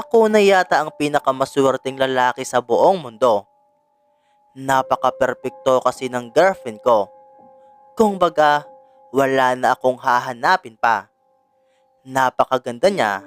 Ako na yata ang pinakamaswerteng lalaki sa buong mundo. Napaka-perpekto kasi ng girlfriend ko. Kung baga, wala na akong hahanapin pa. Napakaganda niya,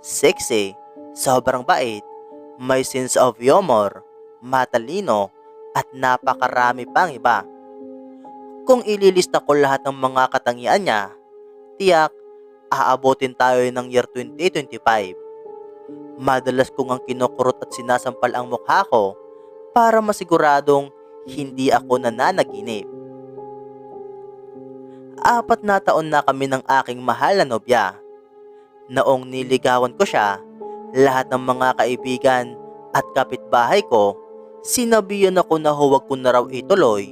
sexy, sobrang bait, may sense of humor, matalino, at napakarami pang iba. Kung ililista ko lahat ng mga katangian niya, tiyak, aabotin tayo ng year 2025. Madalas kong ang kinukurot at sinasampal ang mukha ko para masiguradong hindi ako nananaginip. Apat na taon na kami ng aking mahal na nobya. Noong niligawan ko siya, lahat ng mga kaibigan at kapitbahay ko, sinabihan ako na huwag ko na raw ituloy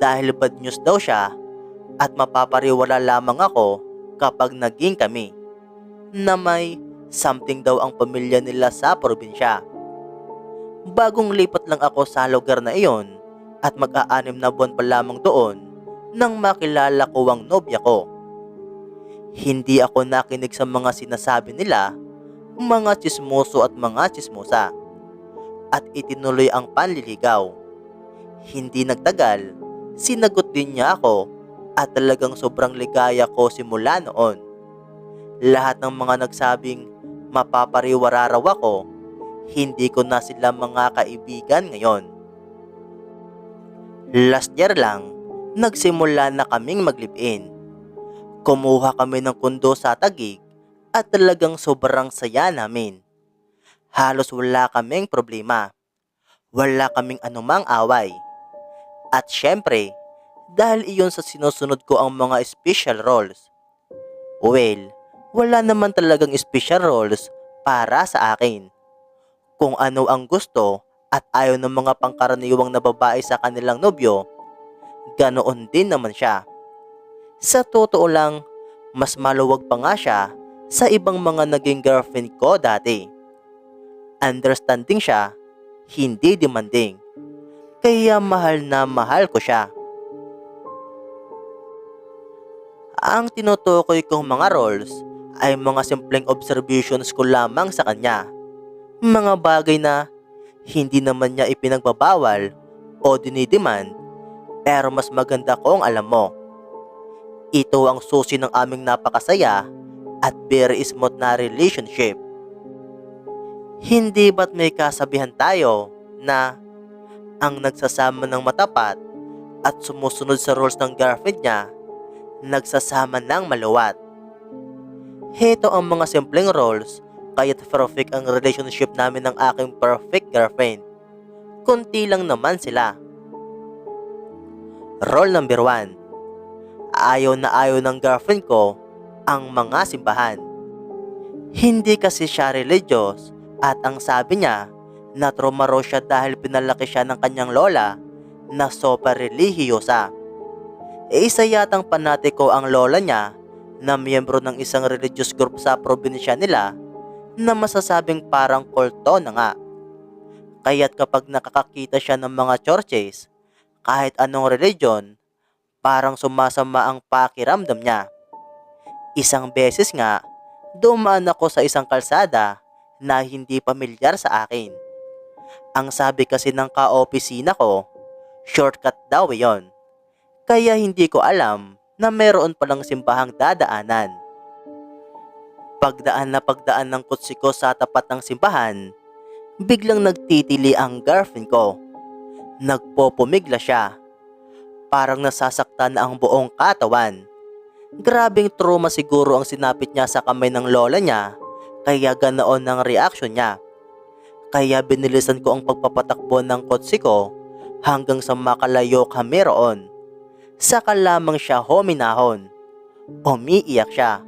dahil bad news daw siya at mapapariwala lamang ako kapag naging kami na may something daw ang pamilya nila sa probinsya. Bagong lipat lang ako sa lugar na iyon at mag-aanim na buwan pa lamang doon nang makilala ko ang nobya ko. Hindi ako nakinig sa mga sinasabi nila, mga chismoso at mga chismosa, at itinuloy ang panliligaw. Hindi nagtagal, sinagot din niya ako at talagang sobrang ligaya ko simula noon. Lahat ng mga nagsabing mapapariwara raw ako, hindi ko na sila mga kaibigan ngayon. Last year lang, nagsimula na kaming maglipin. Kumuha kami ng kundo sa Tagig at talagang sobrang saya namin. Halos wala kaming problema. Wala kaming anumang away. At syempre, dahil iyon sa sinusunod ko ang mga special roles. Well, wala naman talagang special roles para sa akin. Kung ano ang gusto at ayaw ng mga pangkaraniwang na babae sa kanilang nobyo, ganoon din naman siya. Sa totoo lang, mas maluwag pa nga siya sa ibang mga naging girlfriend ko dati. Understanding siya, hindi demanding. Kaya mahal na mahal ko siya. Ang tinutukoy kong mga roles ay mga simpleng observations ko lamang sa kanya. Mga bagay na hindi naman niya ipinagbabawal o dinidemand pero mas maganda kong alam mo. Ito ang susi ng aming napakasaya at very smooth na relationship. Hindi ba't may kasabihan tayo na ang nagsasama ng matapat at sumusunod sa rules ng girlfriend niya, nagsasama ng maluwat. Heto ang mga simpleng roles kaya't perfect ang relationship namin ng aking perfect girlfriend. Kunti lang naman sila. Role number 1. Ayaw na ayaw ng girlfriend ko ang mga simbahan. Hindi kasi siya religious at ang sabi niya na trauma raw siya dahil pinalaki siya ng kanyang lola na sopa relihiyosa. Isa yatang panatiko ang lola niya na miyembro ng isang religious group sa probinsya nila na masasabing parang kulto na nga. Kaya't kapag nakakakita siya ng mga churches, kahit anong religion, parang sumasama ang pakiramdam niya. Isang beses nga, dumaan ako sa isang kalsada na hindi pamilyar sa akin. Ang sabi kasi ng ka-opisina ko, shortcut daw yon. Kaya hindi ko alam na meron palang simbahang dadaanan. Pagdaan na pagdaan ng kutsi ko sa tapat ng simbahan, biglang nagtitili ang girlfriend ko. Nagpopumigla siya. Parang nasasaktan na ang buong katawan. Grabing trauma siguro ang sinapit niya sa kamay ng lola niya, kaya ganoon ang reaksyon niya. Kaya binilisan ko ang pagpapatakbo ng kotse ko hanggang sa makalayo kami roon. Saka lamang siya huminahon. Umiiyak siya.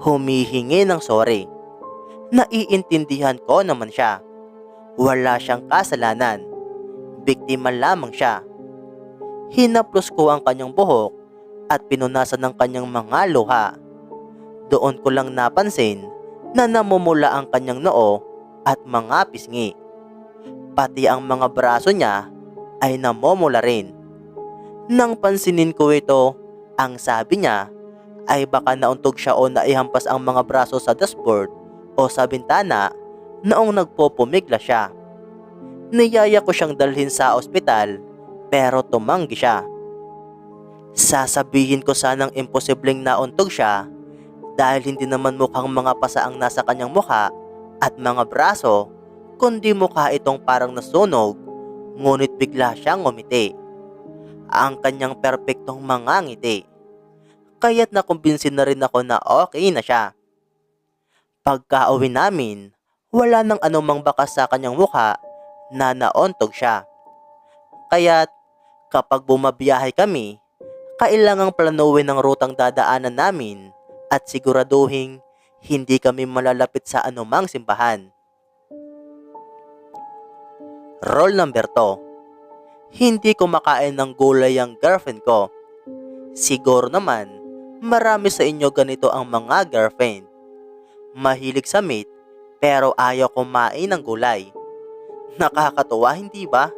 Humihingi ng sorry. Naiintindihan ko naman siya. Wala siyang kasalanan. Biktima lamang siya. Hinaplos ko ang kanyang buhok at pinunasan ng kanyang mga luha. Doon ko lang napansin na namumula ang kanyang noo at mga pisngi. Pati ang mga braso niya ay namumula rin. Nang pansinin ko ito, ang sabi niya ay baka nauntog siya o naihampas ang mga braso sa dashboard o sa bintana noong nagpopumigla siya. Niyaya ko siyang dalhin sa ospital pero tumanggi siya. Sasabihin ko sanang imposibleng nauntog siya dahil hindi naman mukhang mga pasa ang nasa kanyang mukha at mga braso kundi mukha itong parang nasunog ngunit bigla siyang ngumiti. Ang kanyang perpektong mga ngiti. Kaya't nakumbinsin na rin ako na okay na siya. Pagka-uwi namin, wala nang anumang bakas sa kanyang mukha na naontog siya. Kaya't kapag bumabiyahe kami, kailangang planuhin ang rutang dadaanan namin at siguraduhin hindi kami malalapit sa anumang simbahan. Roll number 2. Hindi kumakain ng gulay ang girlfriend ko. Siguro naman, marami sa inyo ganito ang mga girlfriend. Mahilig sa meat, pero ayaw kumain ng gulay. Nakakatuwa, hindi ba?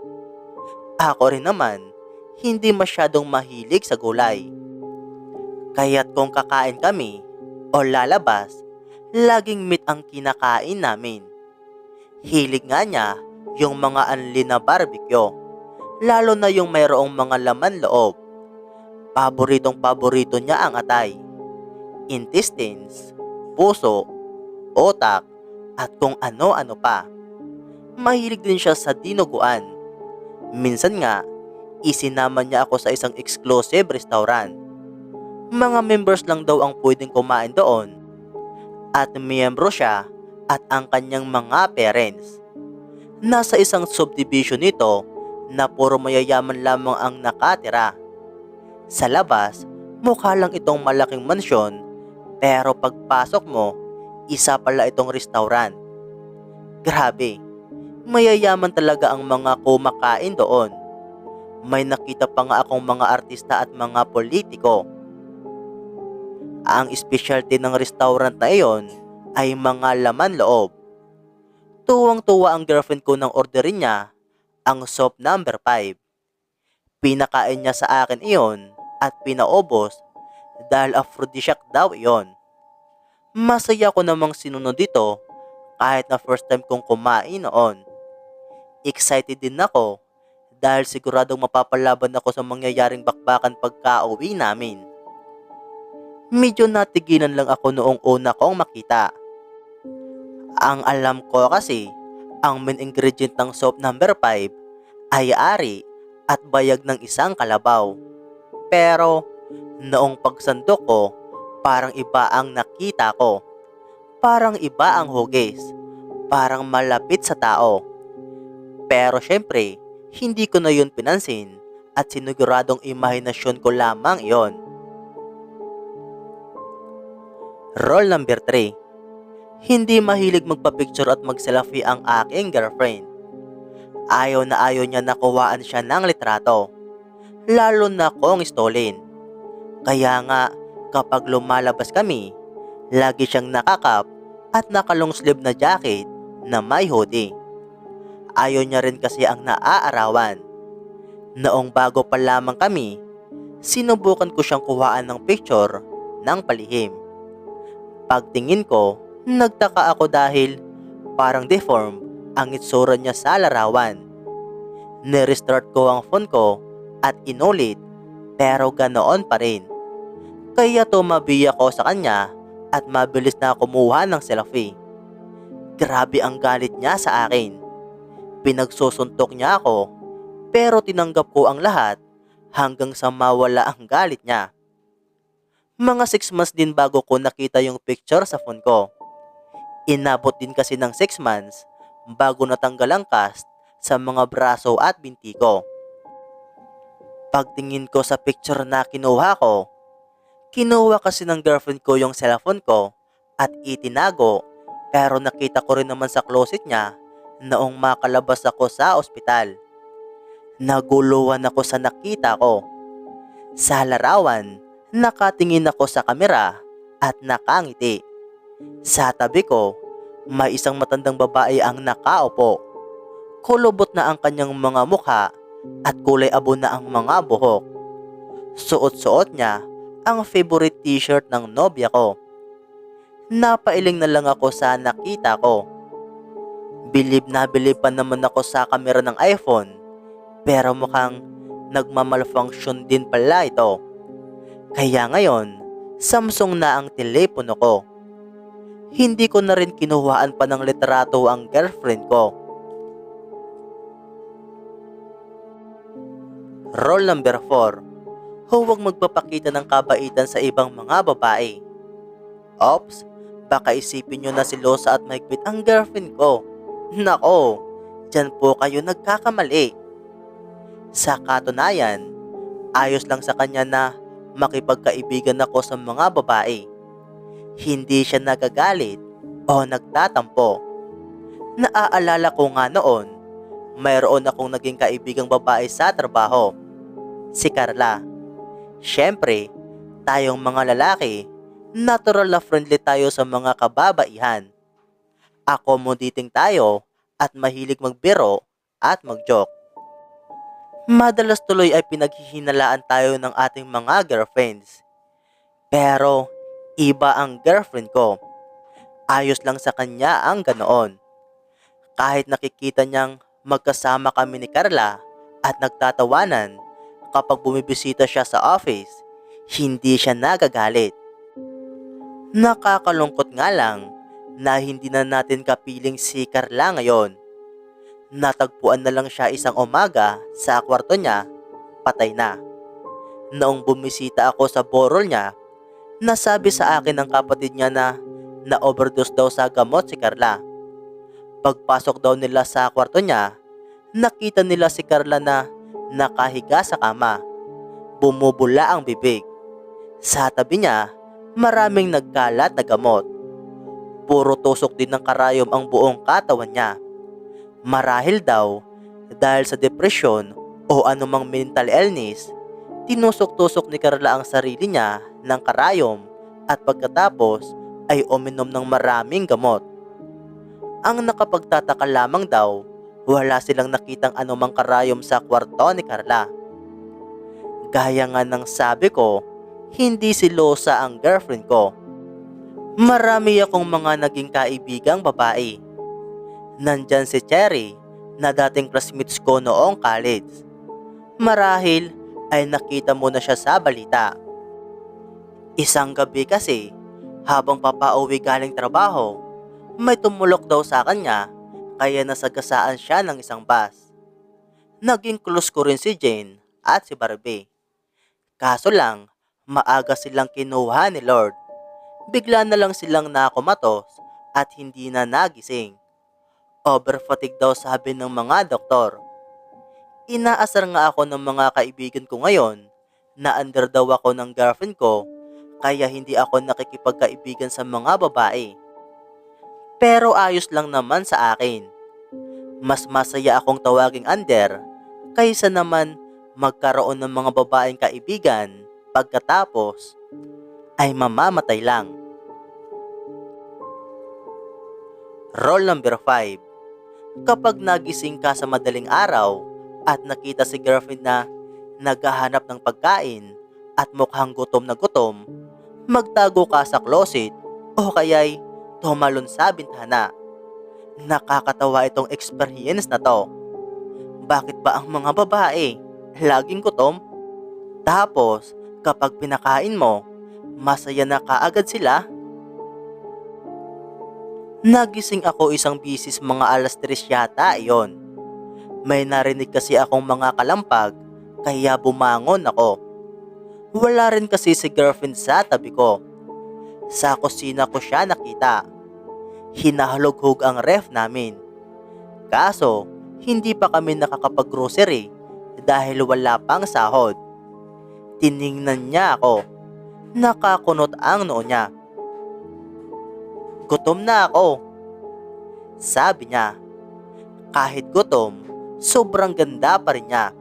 Ako rin naman, hindi masyadong mahilig sa gulay. Kaya't kung kakain kami o lalabas, laging meat ang kinakain namin. Hilig nga niya yung mga anli na barbecue, lalo na yung mayroong mga laman loob. Paboritong paborito niya ang atay, intestines, puso, otak, at kung ano-ano pa. Mahilig din siya sa dinuguan. Minsan nga, isinama niya ako sa isang exclusive restaurant. Mga members lang daw ang pwedeng kumain doon. At miyembro siya at ang kanyang mga parents. Nasa isang subdivision nito na puro mayayaman lamang ang nakatira. Sa labas, mukha lang itong malaking mansyon pero pagpasok mo, isa pala itong restaurant. Grabe, mayayaman talaga ang mga kumakain doon. May nakita pa nga akong mga artista at mga politiko. Ang specialty ng restaurant na iyon ay mga laman loob. Tuwang-tuwa ang girlfriend ko nang orderin niya ang soup number 5. Pinakain niya sa akin iyon at pinaubos dahil aphrodisiac daw iyon. Masaya ko namang sinunod dito kahit na first time kong kumain noon. Excited din ako dahil siguradong mapapalaban ako sa mangyayaring bakbakan pagka-uwi namin. Medyo natigilan lang ako noong una kong makita. Ang alam ko kasi, ang main ingredient ng soap number 5 ay ari at bayag ng isang kalabaw. Pero, noong pagsandok ko, parang iba ang nakita ko. Parang iba ang hugis. Parang malapit sa tao. Pero syempre, hindi ko na yun pinansin at siniguradong imahinasyon ko lamang iyon. Roll number 3 hindi mahilig magpa-picture at mag-selfie ang aking girlfriend. Ayaw na ayaw niya nakuwaan siya ng litrato, lalo na kung stolin. Kaya nga, kapag lumalabas kami, lagi siyang nakakap at nakalong sleeve na jacket na may hoodie. Ayaw niya rin kasi ang naaarawan. Noong bago pa lamang kami, sinubukan ko siyang kuhaan ng picture ng palihim. Pagtingin ko, Nagtaka ako dahil parang deform ang itsura niya sa larawan. Nirestart ko ang phone ko at inulit pero ganoon pa rin. Kaya tumabi ako sa kanya at mabilis na kumuha ng selfie. Grabe ang galit niya sa akin. Pinagsusuntok niya ako pero tinanggap ko ang lahat hanggang sa mawala ang galit niya. Mga 6 months din bago ko nakita yung picture sa phone ko. Inabot din kasi ng 6 months bago natanggal ang cast sa mga braso at binti ko. Pagtingin ko sa picture na kinuha ko, kinuha kasi ng girlfriend ko yung cellphone ko at itinago pero nakita ko rin naman sa closet niya noong makalabas ako sa ospital. Naguluhan ako sa nakita ko. Sa larawan, nakatingin ako sa kamera at nakangiti. Sa tabi ko, may isang matandang babae ang nakaupo. Kulubot na ang kanyang mga mukha at kulay abo na ang mga buhok. Suot-suot niya ang favorite t-shirt ng nobya ko. Napailing na lang ako sa nakita ko. Bilib na bilib pa naman ako sa kamera ng iPhone. Pero mukhang nagmamalfunction din pala ito. Kaya ngayon, Samsung na ang telepono ko. Hindi ko na rin kinuhaan pa ng litrato ang girlfriend ko. Role number 4. Huwag magpapakita ng kabaitan sa ibang mga babae. Ops, baka isipin nyo na si Losa at mahigpit ang girlfriend ko. Nako, dyan po kayo nagkakamali. Sa katunayan, ayos lang sa kanya na makipagkaibigan ako sa mga babae. Hindi siya nagagalit o nagtatampo. Naaalala ko nga noon, mayroon akong naging kaibigang babae sa trabaho. Si Carla. Siyempre, tayong mga lalaki, natural na friendly tayo sa mga kababaihan. Accommodating tayo at mahilig magbiro at magjoke. Madalas tuloy ay pinaghihinalaan tayo ng ating mga girlfriends. Pero, iba ang girlfriend ko. Ayos lang sa kanya ang ganoon. Kahit nakikita niyang magkasama kami ni Carla at nagtatawanan kapag bumibisita siya sa office, hindi siya nagagalit. Nakakalungkot nga lang na hindi na natin kapiling si Carla ngayon. Natagpuan na lang siya isang umaga sa kwarto niya, patay na. Noong bumisita ako sa borol niya, nasabi sa akin ng kapatid niya na na-overdose daw sa gamot si Carla. Pagpasok daw nila sa kwarto niya, nakita nila si Carla na nakahiga sa kama. Bumubula ang bibig. Sa tabi niya, maraming nagkalat na gamot. Puro tusok din ng karayom ang buong katawan niya. Marahil daw, dahil sa depresyon o anumang mental illness, tinusok-tusok ni Carla ang sarili niya ng karayom at pagkatapos ay uminom ng maraming gamot. Ang nakapagtataka lamang daw, wala silang nakitang anumang karayom sa kwarto ni Carla. Gaya nga ng sabi ko, hindi si Losa ang girlfriend ko. Marami akong mga naging kaibigang babae. Nandyan si Cherry na dating classmates ko noong college. Marahil ay nakita mo na siya sa balita. Isang gabi kasi, habang papauwi galing trabaho, may tumulok daw sa kanya kaya nasagasaan siya ng isang bus. Naging close ko rin si Jane at si Barbie. Kaso lang, maaga silang kinuha ni Lord. Bigla na lang silang nakumatos at hindi na nagising. Overfatigue daw sabi ng mga doktor. Inaasar nga ako ng mga kaibigan ko ngayon na under daw ako ng girlfriend ko kaya hindi ako nakikipagkaibigan sa mga babae. Pero ayos lang naman sa akin. Mas masaya akong tawaging under kaysa naman magkaroon ng mga babaeng kaibigan pagkatapos ay mamamatay lang. Role number 5 Kapag nagising ka sa madaling araw at nakita si girlfriend na naghahanap ng pagkain at mukhang gutom na gutom, magtago ka sa closet o kaya'y tumalon sa bintana. Nakakatawa itong experience na to. Bakit ba ang mga babae laging gutom? Tapos, kapag pinakain mo, masaya na kaagad sila? Nagising ako isang bisis mga alas 3 yata iyon. May narinig kasi akong mga kalampag, kaya bumangon ako. Wala rin kasi si girlfriend sa tabi ko. Sa kusina ko siya nakita. Hinahalughog ang ref namin. Kaso, hindi pa kami nakakapag-grocery dahil wala pang sahod. Tiningnan niya ako. Nakakunot ang noo niya. Gutom na ako. Sabi niya. Kahit gutom, sobrang ganda pa rin niya.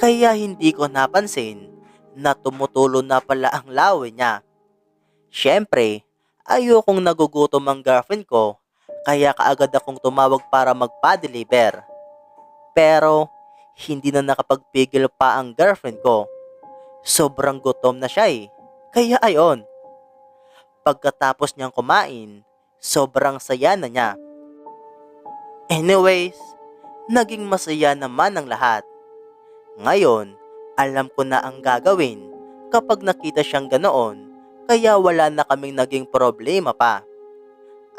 Kaya hindi ko napansin na tumutulo na pala ang lawi niya. Siyempre, ayokong nagugutom ang girlfriend ko, kaya kaagad akong tumawag para magpa-deliver. Pero, hindi na nakapagpigil pa ang girlfriend ko. Sobrang gutom na siya eh. Kaya ayon. Pagkatapos niyang kumain, sobrang saya na niya. Anyways, naging masaya naman ang lahat. Ngayon, alam ko na ang gagawin kapag nakita siyang ganoon, kaya wala na kaming naging problema pa.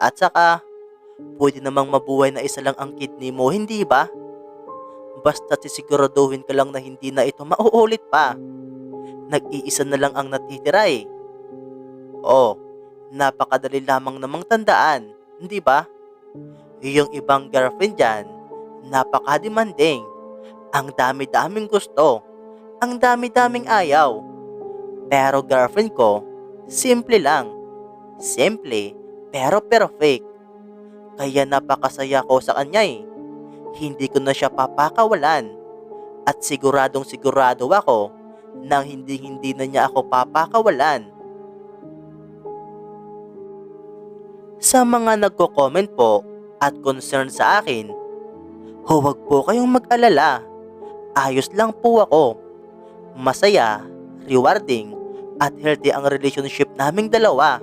At saka, pwede namang mabuhay na isa lang ang kidney mo, hindi ba? Basta sisiguraduhin ka lang na hindi na ito mauulit pa. Nag-iisa na lang ang natitira eh. Oh, napakadali lamang namang tandaan, hindi ba? Yung ibang girlfriend dyan, napaka-demanding. Ang dami-daming gusto. Ang dami-daming ayaw. Pero girlfriend ko, simple lang. Simple, pero perfect. Kaya napakasaya ko sa kanya eh. Hindi ko na siya papakawalan. At siguradong sigurado ako nang hindi hindi na niya ako papakawalan. Sa mga nagko-comment po at concern sa akin, huwag po kayong mag-alala. Ayos lang po ako. Masaya, rewarding, at healthy ang relationship naming dalawa.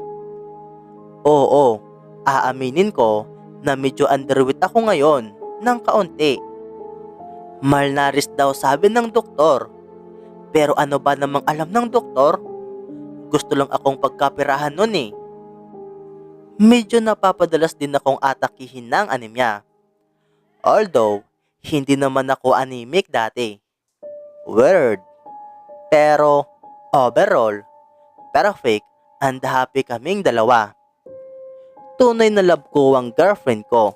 Oo, aaminin ko na medyo underweight ako ngayon ng kaunti. Malnaris daw sabi ng doktor. Pero ano ba namang alam ng doktor? Gusto lang akong pagkapirahan nun eh. Medyo napapadalas din akong atakihin ng anemia. Although, hindi naman ako anemic dati. Word. Pero, overall, perfect and happy kaming dalawa. Tunay na love ko ang girlfriend ko.